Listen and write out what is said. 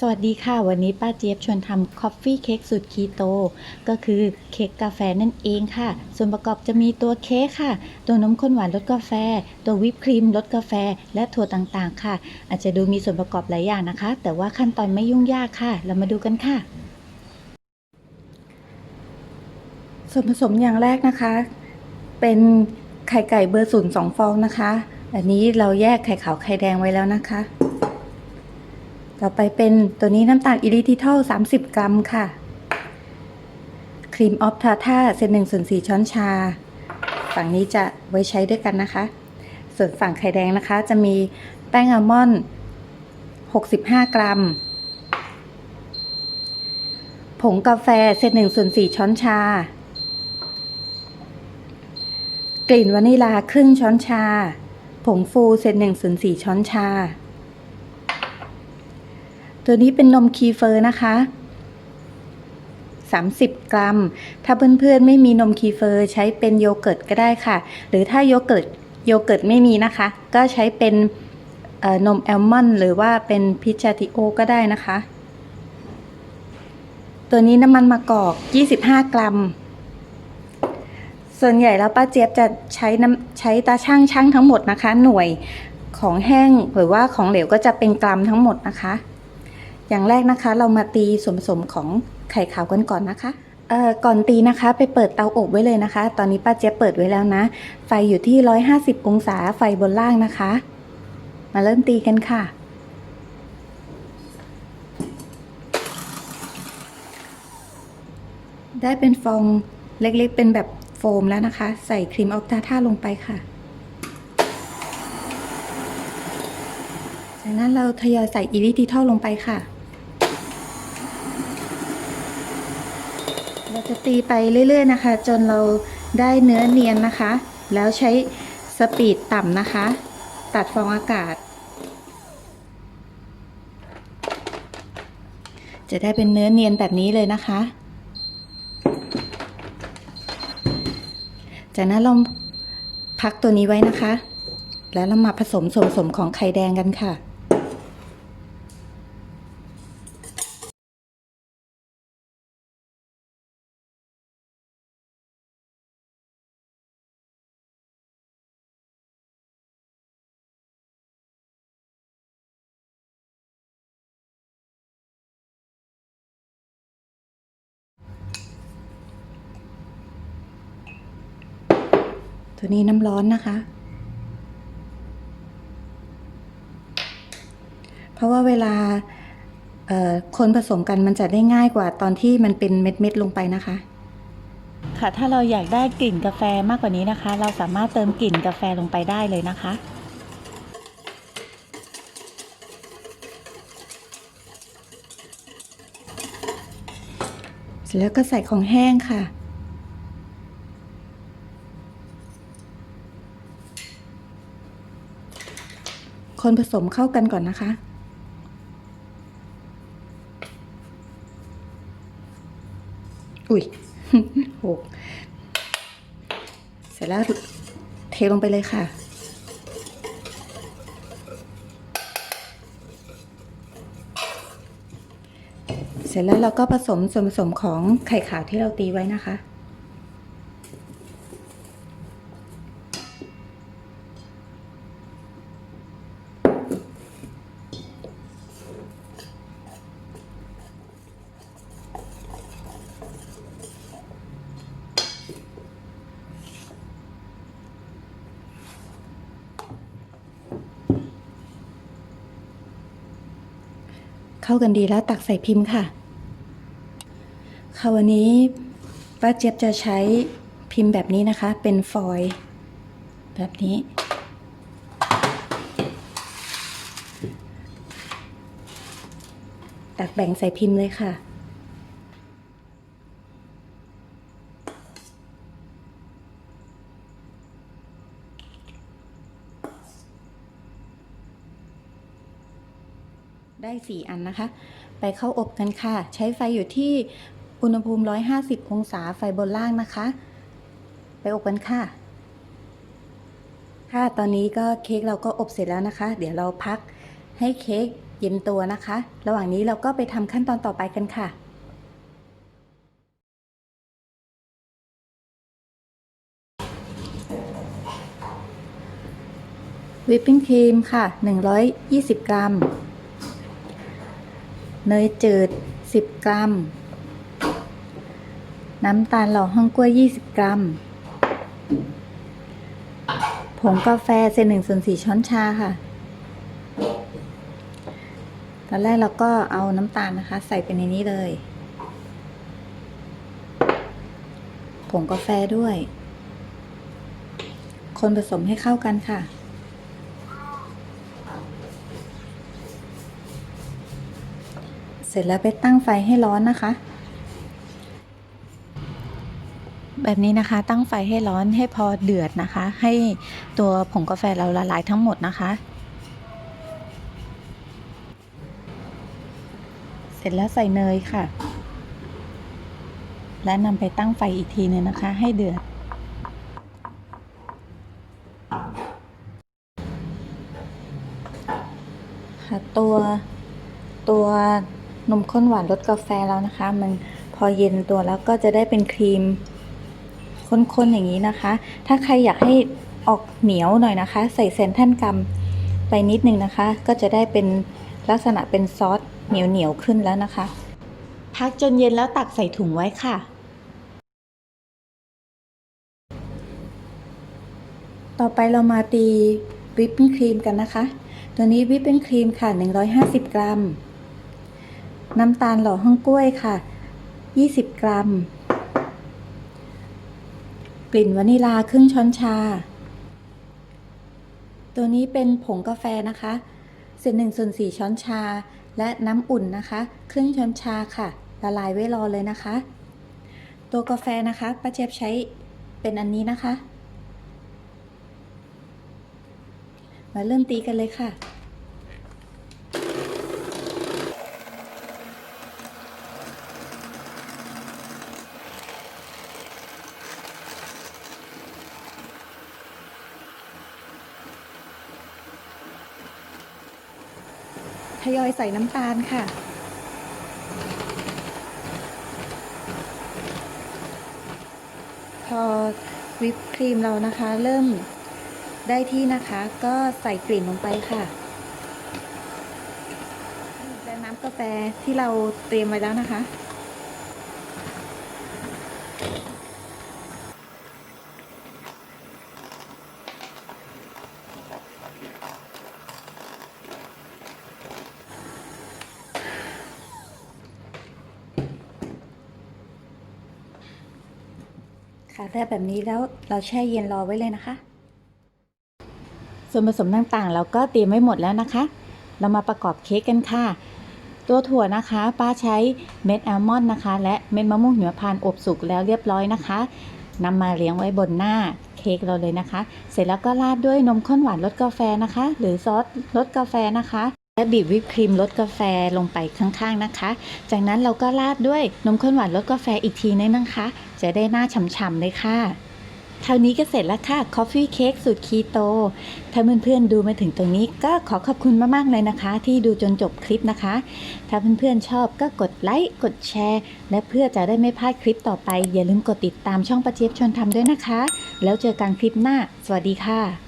สวัสดีค่ะ วันนี้ป้าเจี๊ยบชวนทำคอฟฟี่เค้กสูตรคีโต ก็คือเค้กกาแฟนั่นเองค่ะ ส่วนประกอบจะมีตัวเค้กค่ะ ตัวนมข้นหวานรสกาแฟ ตัววิปครีมรสกาแฟ และถั่วต่างๆ ค่ะ อาจจะดูมีส่วนประกอบหลายอย่างนะคะ แต่ว่าขั้นตอนไม่ยุ่งยากค่ะ เรามาดูกันค่ะ ส่วนผสมอย่างแรกนะคะ เป็นไข่ไก่เบอร์ศูนย์สองฟองนะคะ อันนี้เราแยกไข่ขาวไข่แดงไว้แล้วนะคะ ต่อไปเป็นตัวนี้น้ำตาลอิริทิทอล30 กรัมค่ะ ครีมออฟทาท่าเศษหนึ่งส่วนสี่ช้อนชา ฝั่งนี้จะไว้ใช้ด้วยกันนะคะ ส่วนฝั่งไข่แดงนะคะ จะมีแป้งอัลมอนด์65 กรัม ผงกาแฟเศษหนึ่งส่วนสี่ช้อนชา กลิ่นวานิลาครึ่งช้อนชา ผงฟูเศษหนึ่งส่วนสี่ช้อนชา ตัวนี้เป็นนมคีเฟอร์นะคะ 30 กรัม ถ้าเพื่อนๆไม่มีนมคีเฟอร์ใช้เป็นโยเกิร์ตก็ได้ค่ะ หรือถ้าโยเกิร์ตโยเกิร์ตไม่มีนะคะ ก็ใช้เป็นนมแอลมอนด์หรือว่าเป็นพิชาติโอก็ได้นะคะ ตัวนี้น้ำมันมะกอก 25 กรัม ส่วนใหญ่แล้วป้าเจี๊ยบจะใช้น้ำใช้ตาช่างช่างทั้งหมดนะคะ หน่วยของแห้งหรือว่าของเหลวก็จะเป็นกรัมทั้งหมดนะคะ อย่างแรกนะคะ เรามาตีส่วนผสมของไข่ขาวกันก่อนนะคะเอ่อก่อนตีนะคะไปเปิดเตาอบไว้เลยนะคะ ตอนนี้ป้าเจ๊เปิดไว้แล้วนะ ไฟอยู่ที่ 150 องศาไฟบนล่างนะคะ มาเริ่มตีกันค่ะได้เป็นฟองเล็กๆ เป็นแบบโฟมแล้วนะคะ ใส่ครีมออกตาท่าลงไปค่ะ จากนั้นเราทยอยใส่อีริทิทอลลงไปค่ะ เรา จะตีไปเรื่อย ๆ นะคะ จนเราได้เนื้อเนียนนะคะ แล้วใช้สปีดต่ำนะคะ ตัดฟองอากาศ จะได้เป็นเนื้อเนียนแบบนี้เลยนะคะ จากนั้นเราพักตัวนี้ไว้นะคะ แล้วเรามาผสมส่วนผสมของไข่แดงกันค่ะ ตัวนี้น้ำร้อนนะคะ เพราะว่าเวลาเอ่อคนผสมกันมันจะได้ง่ายกว่าตอนที่มันเป็นเม็ดๆลงไปนะคะ ค่ะถ้าเราอยากได้กลิ่นกาแฟมากกว่านี้นะคะ เราสามารถเติมกลิ่นกาแฟลงไปได้เลยนะคะเสร็จแล้วก็ใส่ของแห้งค่ะ คนผสมเข้ากันก่อนนะคะ อุ้ยหกเสร็จแล้วเทลงไปเลยค่ะ เสร็จแล้วเราก็ผสมส่วนผสมของไข่ขาวที่เราตีไว้นะคะ เข้ากันดีแล้วตักใส่พิมพ์ค่ะ ค่ะวันนี้ป้าเจี๊ยบจะใช้พิมพ์แบบนี้นะคะ เป็นฟอยล์แบบนี้ ตักแบ่งใส่พิมพ์เลยค่ะ 4 อันนะคะ ไปเข้าอบกันค่ะ ใช้ไฟอยู่ที่อุณหภูมิ 150 องศาไฟบนล่างนะคะ ไปอบกันค่ะ ค่ะ ตอนนี้ก็เค้กเราก็อบเสร็จแล้วนะคะ เดี๋ยวเราพักให้เค้กเย็นตัวนะคะ ระหว่างนี้เราก็ไปทำขั้นตอนต่อไปกันค่ะวิปปิ้งครีมค่ะ 120 กรัม เนยจืด 10 กรัม น้ำตาลหล่อห้องกล้วย 20 กรัม ผงกาแฟเศษหนึ่งส่วนสี่ช้อนชาค่ะ ตอนแรกเราก็เอาน้ำตาลนะคะ ใส่ไปในนี้เลย ผงกาแฟด้วย คนผสมให้เข้ากันค่ะ ร็จแล้วไปตั้งไฟให้ร้อนนะคะ แบบนี้นะคะตั้งไฟให้ร้อนให้พอเดือดนะคะ ให้ตัวผงกาแฟเราละลายทั้งหมดนะคะ เสร็จแล้วใส่เนยค่ะ และนำไปตั้งไฟอีกทีหนึงนะคะ ให้เดือดค่ะตัวตัว นมข้นหวานรสกาแฟแล้วนะคะ มันพอเย็นตัวแล้วก็จะได้เป็นครีมข้นๆอย่างนี้นะคะ ถ้าใครอยากให้ออกเหนียวหน่อยนะคะ ใส่เซนท่านกำไปนิดนึงนะคะ ก็จะได้เป็นลักษณะเป็นซอสเหนียวเหนียวๆขึ้นแล้วนะคะ พักจนเย็นแล้วตักใส่ถุงไว้ค่ะ ต่อไปเรามาตีวิปปิ้งครีมกันนะคะ ตัวนี้วิปปิ้งครีมค่ะ 150 กรัม น้ำตาลหล่อห้องกล้วยค่ะ 20 กรัม กลิ่นวานิลาครึ่งช้อนชา ตัวนี้เป็นผงกาแฟนะคะเศษหนึ่งส่วนสี่ช้อนชา และน้ำอุ่นนะคะ ครึ่งช้อนชาค่ะ ละลายไว้รอเลยนะคะ ตัวกาแฟนะคะป้าเจี๊ยบใช้เป็นอันนี้นะคะ มาเริ่มตีกันเลยค่ะ ยอยใส่น้ำตาลค่ะ พอวิปครีมเรานะคะ เริ่มได้ที่นะคะ ก็ใส่กลิ่นลงไปค่ะและน้ำกาแฟที่เราเตรียมไว้แล้วนะคะ ค่ะได้แบบนี้แล้วเราแช่เย็นรอไว้เลยนะคะ ส่วนผสมต่างๆ เราก็เตรียมไว้หมดแล้วนะคะ เรามาประกอบเค้กกันค่ะ ตัวถั่วนะคะ ป้าใช้เม็ดแอลมอนด์นะคะ และเม็ดมะม่วงหิมพานต์อบสุกแล้วเรียบร้อยนะคะนำมาเลี้ยงไว้บนหน้าเค้กเราเลยนะคะ เสร็จแล้วก็ราดด้วยนมข้นหวานรสกาแฟนะคะ หรือซอสรสกาแฟนะคะ และบีบวิปครีมรสกาแฟลงไปข้างๆนะคะ จากนั้นเราก็ราดด้วยนมข้นหวานรสกาแฟอีกทีนึงนะคะ จะได้หน้าฉ่ำๆเลยค่ะเท่านี้ก็เสร็จแล้วค่ะคอฟฟี่เค้กสูตรคีโต ถ้าเพื่อนๆดูมาถึงตรงนี้ก็ขอขอบคุณมากๆเลยนะคะ ที่ดูจนจบคลิปนะคะ ถ้าเพื่อนๆชอบก็กดไลค์ กดแชร์ และเพื่อจะได้ไม่พลาดคลิปต่อไป อย่าลืมกดติดตามช่องประเจี๊ยบชวนทำด้วยนะคะ แล้วเจอกันคลิปหน้า สวัสดีค่ะ